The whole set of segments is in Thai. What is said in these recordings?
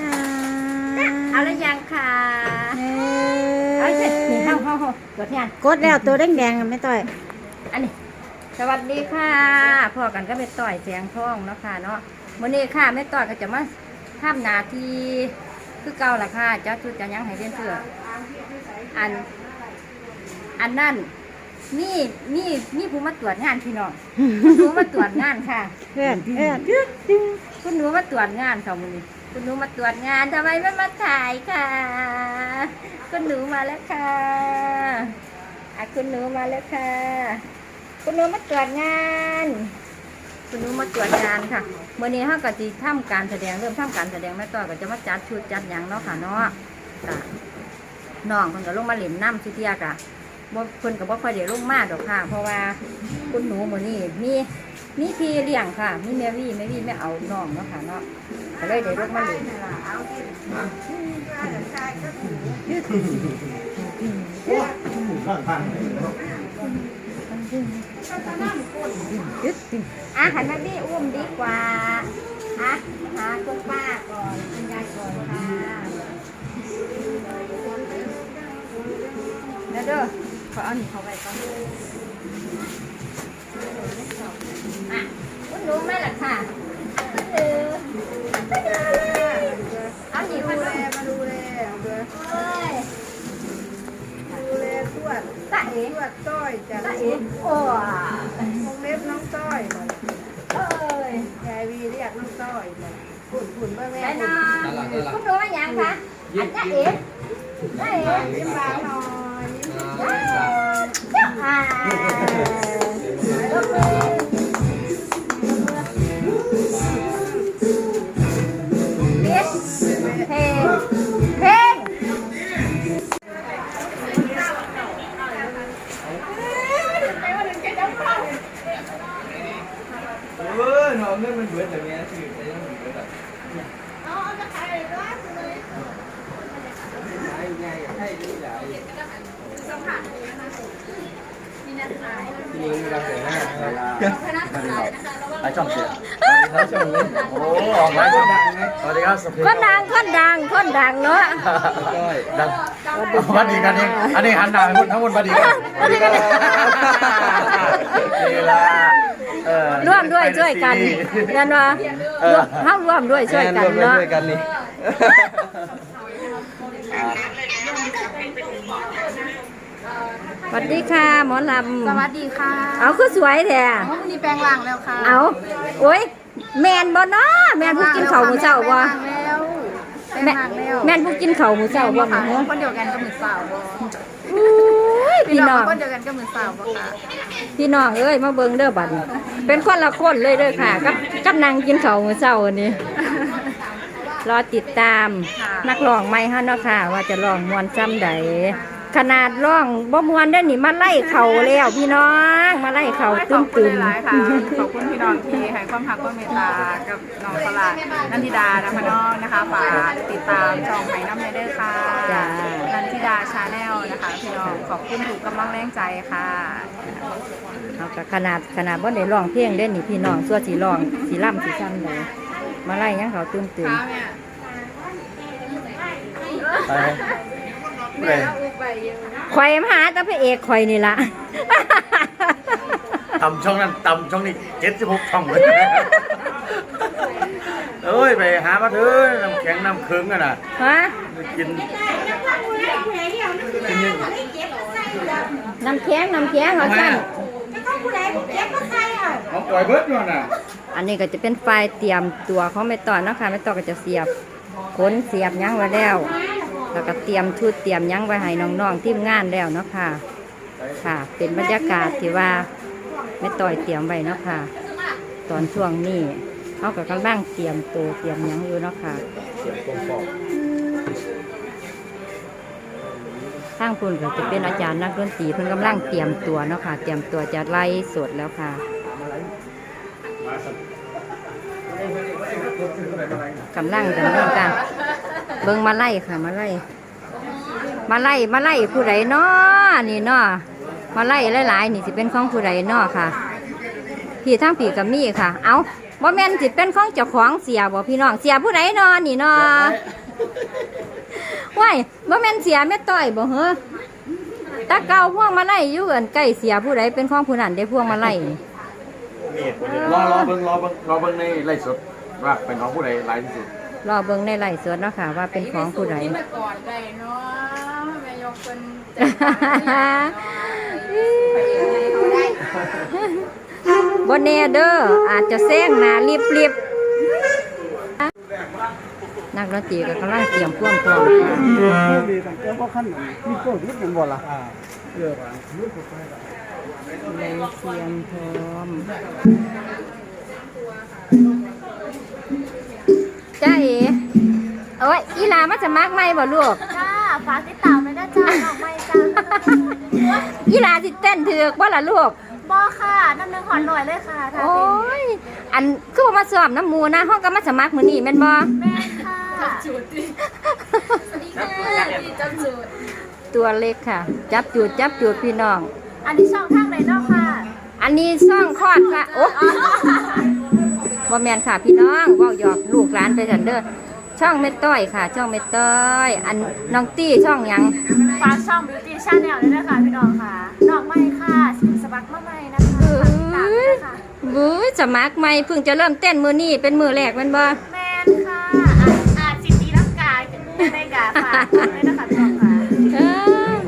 นาเอาแล้วยังค่ะเอเอาเสร็จนี่อเข้าเข้าเข้าตัวที่อันกดแล้วตัวแดงๆอะไม่ต่อย อันนี้ สวัสดีค่ะพ่อกันก็ไปต่อยเสียงท้องเนาะค่ะเนาะวันนี้ค่ะแม่ต่อยก็จะมาทำหนาทีคือเก่าละค่ะเจ้าชุดจะยังให้เรียนเสืออัน อันนั่นนี่นี่นี่ผู้มาตรวจงานพี่น้องคุณหนูมาตรวจงานค่ะเพื่อนเพื่อนคุณหนูมาตรวจงานค่ะมือนี้ คุณหนูมาตรวจงานทำไมไม่มาถ่ายค่ะ คุณหนูมาแล้วค่ะอะคุณหนูมาแล้วค่ะ คุณหนูมาตรวจงาน คุณหนูมาตรวจงานค่ะเมื่อนี้เขาก็จะทำการแสดงเริ่มทำการแสดงแม่ต่อก็จะมาจัดชุดจัดหยังเนาะค่ะเนาะค่ะน้องเพิ่นก็ลงมาเหล่นน้ำชุดเทียกะบ่เพิ่นก็บ่ค่อยได้ลงมาดอกค่ะ เพราะว่าคุณหนูมื้อนี้มี มีพี่เลี้ยงค่ะ มีแม่วี่แม่วี่ไม่เอาน้องเนาะค่ะเนาะก็เลยได้ลงมาเล่นอะหันมาพี่อุ้มดีกว่าอะหาคุณป้าก่อนคุณยายก่อนค่ะเดี๋ยวเด้อขอเอาหนีเขาไปก่อน อะคุณรู้ไหมล่ะค่ะคุณหนูเอาหนีดูมาแลดูมาดูแลเด้อเอ้ยดูแลทวดตาเอ๋ทวดต้อยจ้ะตาเอ๋โอ้ยวงเล็บน้องต้อยเอ้ยยายวีเรียกน้องต้อยบ่ฝุ่นฝุ่นเบ่แม่ไปนอนคุณรู้ว่าหยังคะอันตาเอ๋ตาเอ๋ยิ้มหวานหน่อยยิ้มอ่าเพล ออน้องเงินมันเบิดแบบนี้คือใช้ยังมันเบิดแบบเอาเอาจะขายเลยก็ซื้อขายไงให้ดีใหญ่นี่เราเสียหน้าเวลาไอช่องเสียไอช่องนี้โอ้ออกมาช่องดังไงสวัสดีครับสวัสดีคนดังคนดังคนดังเนาะก้อยดังบัดดีกันเองอันนี้หันหน้าให้หมดทั้งหมดบัดดีกันบัดดีกันนี่ละเออร่วมด้วยช่วยกันนั่นว่าเฮาร่วมด้วยช่วยกันเนาะช่วยกันนี่สวัสดีค่ะ หมอลสวัสดีค่ะำเอาคือสวยแท้ห้องนี้แปลงร่างแล้วค่ะเอาโอ้ยแมนบ่เนาะแมนผู้กินข้าวมื้อเช้าบ่แปลงแม่ร่างแล้วแม่นผู้กินข้าวมื้อเช้าบ่ค่ะแม่นคนเดียวกันก็มือสาวบ่อุ้ย พี่น้องคนเดียวกันก็มือสาวบ่ค่ะพี่น้องเอ้ยมาเบิ่งเด้อบัดนี้เป็นคนละคนเลยเด้อค่ะกับกับนางกินข้าวมื้อเช้าอันนี้รอติดตามนักร้องใหม่ฮะเนาะค่ะ ว่าจะร้องมวนซ้ำใดขนาดร้องบ่มวนได้อนี่มาไล่เข่าแล้วพี่น้องมาไล่เข่าตึ้มขอบคุตึณมหลายๆค่ะขอบคุณพี่น้องที่ให้ความรักความเมตตากับน้องสละนันทิดานะคะน้องนะคะฝากติดตามช่องไหน้ำในเด้อค่ะจ้านันทิ ดาชาแนลนะคะพี่น้องขอบคุณถูกกำลังแรงใจค่ะเอาก็ขนาดขนาดบ่ได้ร้องเพลงเด้อนี่พี่น้องสั่วสิร้องสิล่ำสิซ้ำใดมาไล่หยังเขาตึ้มตึมไปเลยข่อยมาหาแต่พระเอกข่อยนี่ล่ะตำช่องนั้นตำช่องนี้เจ็ดสิบหกช่องเลยเอ้ยไปหามาเถอะน้ำแข็งน้ำเคืองกันน่ะฮะกินกินยัง น้ำแข็งน้ำแข็งเอาสั่นน้องปล่อยเบิร์ดอยู่น่ะอันนี้ก็จะเป็นไฟล์เตรียมตัวของแม่ต่อเนาะค่ะแม่ต่อก็จะเสียบขนเสียบหยั้งไว้แล้ว แล้วก็เตรียมชุดเตรียมหยั้งไว้ให้น้องๆทีมงานแล้วเนาะค่ะ ค่ะ เป็นบรรยากาศที่ว่าแม่ต่อยเตรียมไว้เนาะค่ะ ตอนช่วงนี้เขาก็กำลังเตรียมตัวเตรียมหยั้งอยู่เนาะค่ะ เสียงปองทางพุ่นก็จะเป็นอาจารย์นักดนตรีเพิ่นกำลังเตรียมตัวเนาะค่ะ เตรียมตัวจะไล่สดแล้วค่ะกำลังดำเนินการเบิ่งมาไล่ค่ะ มาไล่มาไล่มาไล่ผู้ใดเนาะนี่เนาะมาไล่หลายๆนี่สิเป็นของผู้ใดเนาะค่ะพี่ทั้งพี่กับมี่ค่ะ เอาบ่แม่นสิเป็นของเจ้าของเสียบ่พี่น้องเสียผู้ใดเนอนนี่เนาะ ว้ายบ่แม่นเสียแม่ต้อยบ่เหรอตาเก่าพวงมาลัยอยู่กันใกล้เสียผู้ใดเป็นของผู้นั้นได้พวงมาลัยนี่รอรอเบิ่งรอเบิ่งรอเบิ่งในไลฟ์สดว่าเป็นของผู้ใดหลายที่สุดรอเบิ่งในไลฟ์สดเนาะค่ะ ว่าเป็นของผู้ใดนี่มาก่อนได้เนาะแม่ยกเป็นบนเนเดอร์อาจจะแซงหนารีบรีบ นักดนตรีก็กำลังเตรียมพ่วงพร้อมค่ะดีตั้งแต่พอขั้นมีโควิดมันบ่ล่ะเออเลยเตรียมพร้อมจ้าเอ๋โอ้ยอีลามาจะมักไหมบ่ลูกจ้าฝากติดตามเลยนะจ้าออกไม่จ้าอีลาสิเต้นถือกว่าล่ะลูกบอค่ะน้ำหนึ่งหอนหน่อยเลยค่ะทาโอ้ย อันคือบ่มาสอบน้ำมูนะห้องก็มาสมัครมือนี้แม่นบ่แม่ค่ะ ตัวเล็กค่ะ จับจูดจับจูดพี่น้อง อันนี้ช่องทางไหนเนาะค่ะ อันนี้ช่องคลอดค่ะโอ้บ่แมนค่ะพี่น้องเว่าหยอกลูกหลานไปสันเด้อช่องเม็ดต้อยค่ะ ช่องเม็ดต้อยอันน้องตี้ช่องหยังฝากช่อง Beauty Channel ด้วยนะคะพี่น้องค่ะดอกไม้ค่ะสิสมัครมาใหม่นะคะเอ้ฝากติดตามด้วยยค่ะบุ้ยสมัครใหม่เพิ่งจะเริ่มเต้นมือนี้เป็นมือแรกแมันบ่แในกาฝากด้วยนะคะพี่น้องค่ะเออ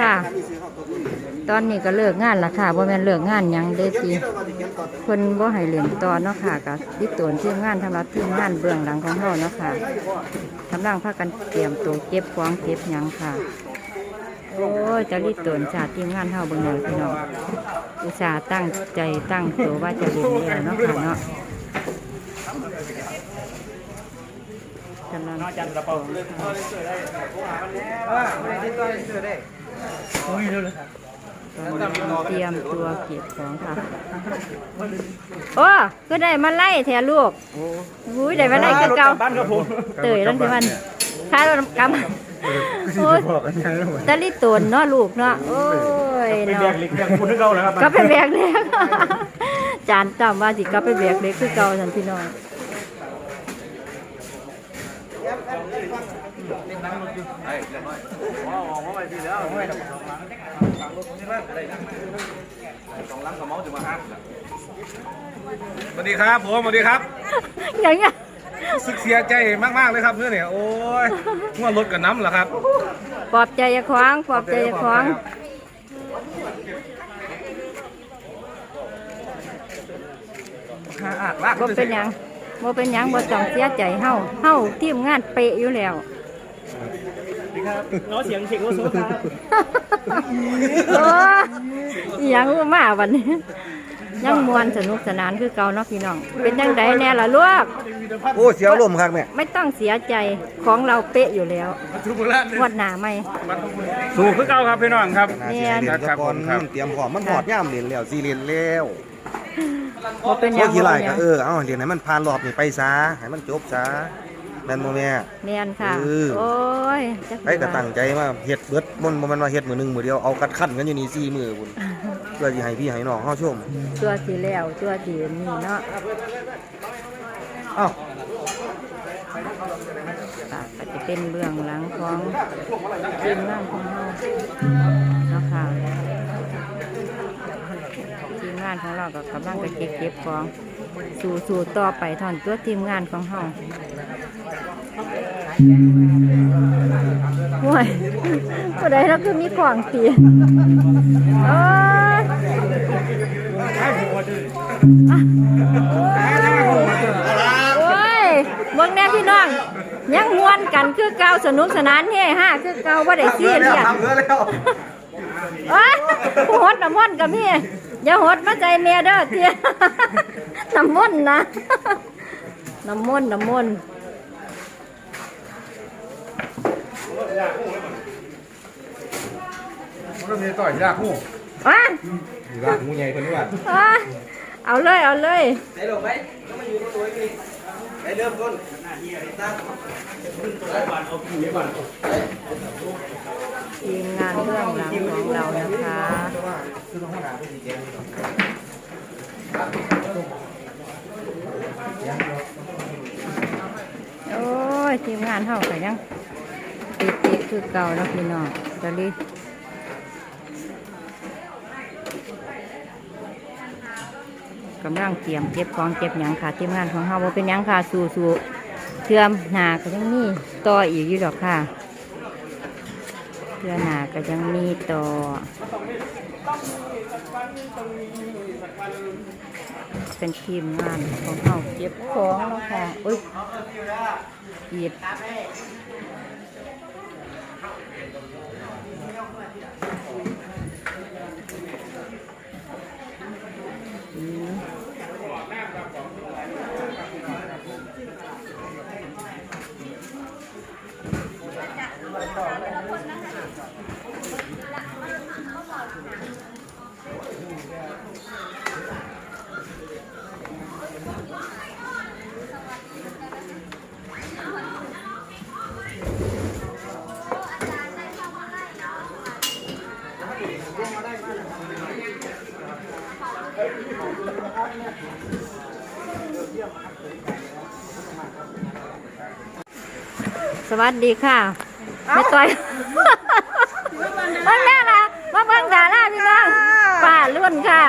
ค่ะ ตอนนี้ก็เลิกงานละค่ะบ่แม่นเลิกงานหยังเด้ทีเพิ่นบ่ให้เรียนต่อเนาะค่ะก็ติดตวนทีมงานทำรับทีมงานเบื้องหลังของเฮาเนาะค่ะกำลังพากันเตรียมตัวเก็บของเก็บหยังค่ะ โอ้ยจะรีบตวนชาติทีมงานเฮาเบิ่งหน่อยพี่น้องอุตส่าห์ตั้งใจตั้งตัวว่าจะเรียนแล้วเนาะค่ะเนาะกำลังเตรียมตัวเก็บของค่ะ โอ้ก็ได้มาไล่แถลูกอุ้ยได้มาไล่ก็เก่าบ้านครับผมเตยแล้วที่มันค่ารถกำ โอ้ยตะลิตนเนาะลูกเนาะโอ้ยเป็นเนาะแบกเล็กแบกคุณนึกเอาแล้วครับก็เป็นแบกเล็กจานจำว่าสิก็เป็นแบกเล็กคือเก่าทันพี่น้องสวัสดีครับผมสวัสดีครับอย่างเงี้ย รู้สึกเสียใจมากๆเลยครับเพื่อนเนี่ยโอ้ยง่วงรถกับน้ำเหรอครับปลอบใจอย่าคว้างปลอบใจอย่าคว้างอาดมากบ่เป็นหยังบ่เป็นหยังบ่ต้องเสียใจเฮาเฮาทีมงานเป๊ะอยู่แล้วน้อเสียงเสียงโลโซครับ โอ้ยอิหยังมาวันนี้ ยังมวนสนุกสนานคือเก่าเนาะพี่น้อง เป็นจังไดแน่ล่ะลูกโอ้เสียวลมครับแม่ไม่ต้องเสียใจของเราเป๊ะอยู่แล้วทุกคนละงวดหน้าไหมสู้คือเก่าครับพี่น้องครับเนี่ยครับผมครับเตรียมพร้อมมันหอดย่ามเรียนแล้วซีเรียนแล้วบ่เป็นหโอ้ยังกี่ไรบ่เป็นหก็ยังเออเอาเรียนให้มันผ่านรอบนี่ไปซะให้มันจบซะแม่นบ่แม่แม่นค่ะเออโอ้ยจักไปก็ตั้งใจมาเฮ็ดเบิดมันบ่แม่นว่าเฮ็ดมื้อหนึงมื้อเดียวเอากัดคั่นกันอยู่นี่4มื้อพุ่นเพื่อสิให้พี่ให้น้องเฮาชมตัวสีแล้วตัวสีนี่เนาะเอ้าค่ะก็จะเป็นเบื้องหลังของทีมงานของเราเนาะค่ะทีมงานของเราก็กำลังจะเก็บเก็บของสู่สู่ต่อไปทอนตัวทีมงานของเรา โอ้ยผู้ใดเราคือมีของตีโอ้ยโอ้ยเบิ่งแน่พี่น้อง ยังมวนกันคือเก่าสนุกสนานเฮฮาคือเก่าว่าได้ซีเรียสทำเพื่อแล้วโอ้หดน้ำมนกับพี่อย่าหดมาใจเมียเด้อเตี้ยน้ำมนนะน้ำมนน้ำมน มันมีต่อยยากหูอะยากหูใหญ่คนนี้ว่าอะเอาเลยเอาเลยไหนลงไหมก็มาอยู่ตัวนี้ไปเริ่มต้นทีมงานเบื้องหลังของเรานะคะคือต้องหัวหน้าผู้ดีแจงโอ้ยทีมงานเฮาก็ยังติดติด คือเก่าแล้วพี่น้องตะลิกำลังเตรียมเก็บของเก็บหยังค่ะทีมงานของเฮาบ่เป็นหยังค่ะสู่สู่เทือมหนาก็ยังมีต่ออีกอยู่ดอกค่ะเทือหนาก็ยังมีต่อเป็นทีมงานของเฮาเก็บของเนาะค่ะอุ้ยหยิบ อื สวัสดีค่ะไม่ต่อยมาแม่ละมาเบิ่งดาราพี่น้องป้าล้วนค่ะ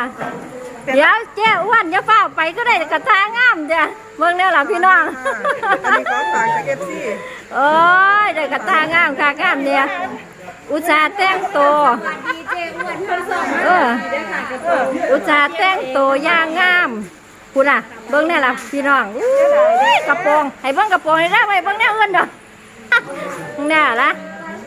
เดี๋ยวเจ้อ้วนอย่าเฝ้าไปก็ได้กระทางามจ้ะเบิ่งแน่ล่ะพี่น้องอันนี้ขอฝากจากเอฟซีโอ้ยได้กระตางามค่ะงามเนี่ยอุตส่าห์แต่งตัวเอออุตส่าห์แต่งตัวอย่างงาม คุณอะ เบิ้งแน่ล่ะพี่น้องอุ้ยกระโปรงให้เบิ้งกระโปรงให้ได้ไหมเบิ้งแน่เอื้อนเด้อแน่ละ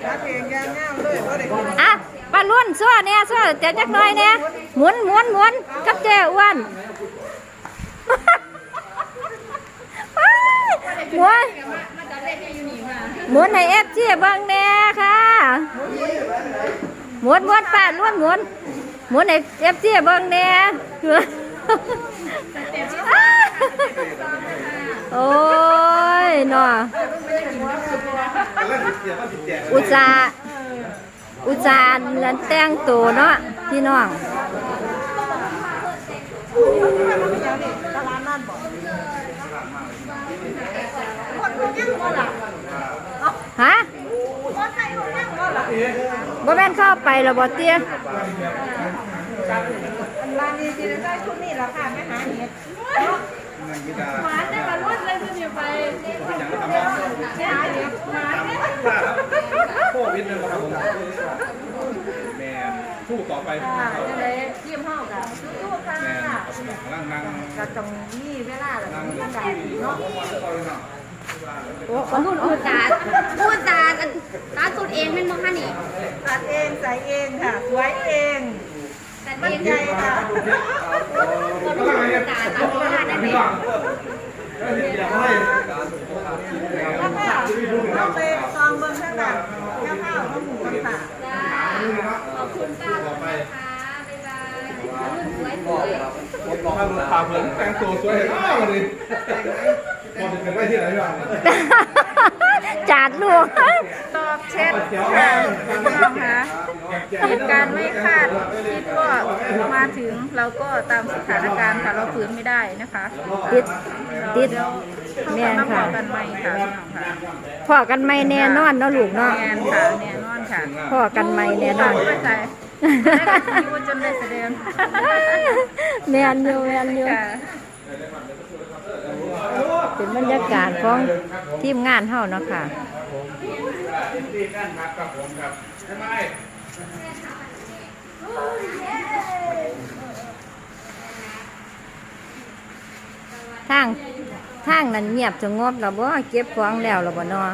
รับเองยลยก็ได้อะปลาล้วนซ้อเนี่ยซ้อเจ๊จักน่อยเนี่ยหมุนหมุนหมุนกับเจ้อ้วนหมุนหมุนให้เอฟจีเบิ้งแน่ค่ะหมุนหมุนป้าล้วนหมุนหมุนให้เอฟจีเบิ้งแน่ โอ้ยนาะอุตส่าอุตส่าห์แล้วแต่งตัวเนาะพี่น้องฮะบ่แม่นเข้าไปแล้วบ่เตี้ย ร้านนี้จีนได้ชุดนี้แล้วค่ะแม่หาเห็ดหวานได้มาล้วนเลยคือเนี่ยไปหาเดี๋ยหวานเนี่ยโควิดเลยครับผมแมนสู้ต่อไปเลยทีมเฮากับสู้ๆค่ะแมนเอาสมองนั่งนั่งก็ต้องมีเวลาแล้วนั่งมีนั่อางกาศเนาะโอ้รุ่นอุตสาห์อุตสาห์ร้านสุดเองเป็นบ่คะนี่ตัดเองใส่เองค่ะสวยเอง มั่นใจค่ะก็รู้อุตสาห์ตามเวลาได้ไหมแล้วก็ต้องไปซองเบิ้งข้างหลังข้าวข้าวข้าวหมูต่างขอบคุณป้านะคะบ๊ายบายรุ่นสวยถ้าพาเพื่อนแต่งตัวสวยอ้าวเลยพอจะเป็นไว้ที่ไหนบ้างจาดลูก อบเช็ดค่ะพี่น้องคะเหตุการณ์ไม่คาดคิดก็มาถึงเราก็ตามสถานการณ์ค่ะเราฝืนไม่ได้นะคะติดติดเดี๋ยวแม่เข้านมาพค่ะอกันไหมค่ะพี่น้องค่ะพอกันไม่แน่นอนเนาะลูกเนาะแน่นค่ะแน่นอนค่ะพอกันไม่แน่นอนไม่ใจได้กับที่ว่าจนได้แสดงแม่นอยู่แม่นอยู่ค่ะเป็นบรรยากาศของทีมงานเฮาเนาะค่ะ ดีกันครับกับผมครับใช่ไหมทางทางนั้นเงียบจะงบเราบ่เก็บของแล้วเราบ่นอ